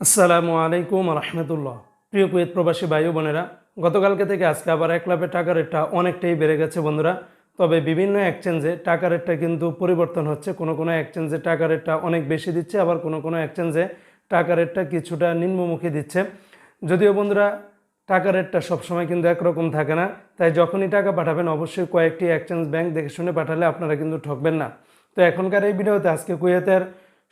আসসালামু আলাইকুম রহমতুল্লাহ প্রিয় কুয়েত প্রবাসী ভাই বোনেরা, গতকালকে থেকে আজকে আবার এক লাভে টাকা রেটটা অনেকটাই বেড়ে গেছে বন্ধুরা। তবে বিভিন্ন এক্সচেঞ্জে টাকা রেটটা কিন্তু পরিবর্তন হচ্ছে। কোনো কোনো এক্সচেঞ্জে টাকা রেটটা অনেক বেশি দিচ্ছে, আবার কোনো কোনো এক্সচেঞ্জে টাকা রেটটা কিছুটা নিম্নমুখী দিচ্ছে। যদিও বন্ধুরা টাকা রেটটা সবসময় কিন্তু একরকম থাকে না। তাই যখনই টাকা পাঠাবেন, অবশ্যই কয়েকটি এক্সচেঞ্জ ব্যাংক দেখে শুনে পাঠালে আপনারা কিন্তু ঠকবেন না। তো এখনকার এই ভিডিওতে আজকে কুয়েতের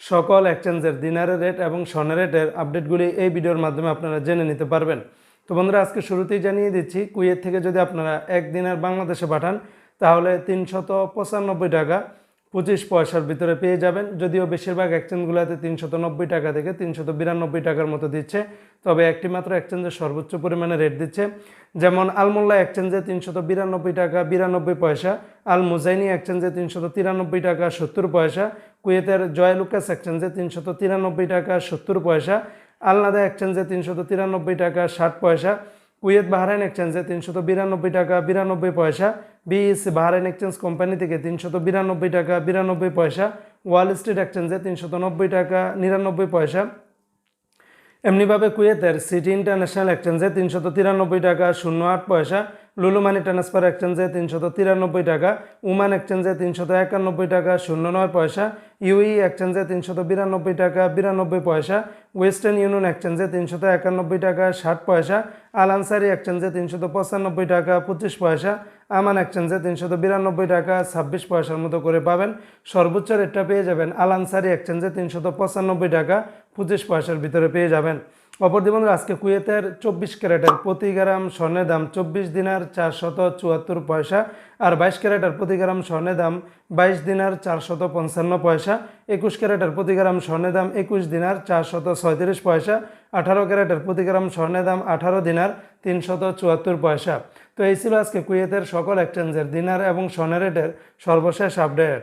সকল এক্সচেঞ্জের দিনারের রেট এবং স্বর্ণের রেটের আপডেটগুলি এই ভিডিওর মাধ্যমে আপনারা জেনে নিতে পারবেন। তো বন্ধুরা, আজকে শুরুতেই জানিয়ে দিচ্ছি, কুয়েত থেকে যদি আপনারা এক দিনের বাংলাদেশে পাঠান, তাহলে তিনশত পঁচানব্বই টাকা পঁচিশ পয়সার ভিতরে পেয়ে যাবেন। যদিও বেশিরভাগ এক্সচেঞ্জগুলোতে তিনশত নব্বই টাকা থেকে তিনশত বিরানব্বই টাকার মতো দিচ্ছে। তবে একটি মাত্র এক্সচেঞ্জে সর্বোচ্চ পরিমাণে রেট দিচ্ছে। যেমন আলমোল্লা এক্সচেঞ্জে তিনশত বিরানব্বই টাকা, বিরানব্বই পয়সা। আল মুজাইনি এক্সচেঞ্জে তিনশত তিরানব্বই টাকা, সত্তর পয়সা। কুয়েতের জয়লুকাস এক্সচেঞ্জে তিনশত তিরানব্বই টাকা, সত্তর পয়সা। আলনাদা এক্সচেঞ্জে তিনশত তিরানব্বই টাকা, ষাট পয়সা। কুয়েত বাহারাইন এক্সচেঞ্জে তিনশত বিরানব্বই টাকা, বিরানব্বই পয়সা। বিএস বাহারাইন এক্সচেঞ্জ কোম্পানি থেকে তিনশত বিরানব্বই টাকা, বিরানব্বই পয়সা। ওয়াল স্ট্রিট এক্সচেঞ্জে তিনশত নব্বই টাকা, নিরানব্বই পয়সা। এমনিভাবে কুয়েতের সিটি ইন্টারন্যাশনাল এক্সচেঞ্জে তিনশত তিরানব্বই টাকা, শূন্য আট পয়সা। লুলু মানি ট্রান্সফার এক্সচেঞ্জে তিনশত তিরানব্বই টাকা, উমান এক্সচেঞ্জে তিনশত একানব্বই টাকা, শূন্য নয় পয়সা। ইউই এক্সচেঞ্জে তিনশত বিরানব্বই টাকা, বিরানব্বই পয়সা। ওয়েস্টার্ন ইউনিয়ন এক্সচেঞ্জে তিনশত একানব্বই টাকা, ষাট পয়সা। আল আনসারি এক্সচেঞ্জে তিনশত পঁচানব্বই টাকা, পঁচিশ পয়সা। আমান এক্সচেঞ্জে তিনশত বিরানব্বই টাকা, ছাব্বিশ পয়সার মতো করে পাবেন। সর্বোচ্চ রেটটা পেয়ে যাবেন আল আনসারি এক্সচেঞ্জে তিনশত পঁচানব্বই টাকা পঁচিশ পয়সার ভিতরে পেয়ে যাবেন। অপরদি বন্ধুরা, আজকে কুয়েতের চব্বিশ ক্যারেটের প্রতি গ্রাম স্বর্ণের দাম চব্বিশ দিনার চারশত চুয়াত্তর পয়সা আর বাইশ ক্যারেটের প্রতি গ্রাম স্বর্ণের দাম বাইশ দিনার চারশত পঞ্চান্ন পয়সা। একুশ ক্যারেটের প্রতি গ্রাম স্বর্ণের দাম একুশ দিনার চারশত ছয়ত্রিশ পয়সা। আঠারো ক্যারেটের প্রতি গ্রাম স্বর্ণের দাম আঠারো দিনার তিনশত চুয়াত্তর পয়সা। তো এই ছিল আজকে কুয়েতের সকল এক্সচেঞ্জের দিনার এবং স্বর্ণের রেটের সর্বশেষ আপডেট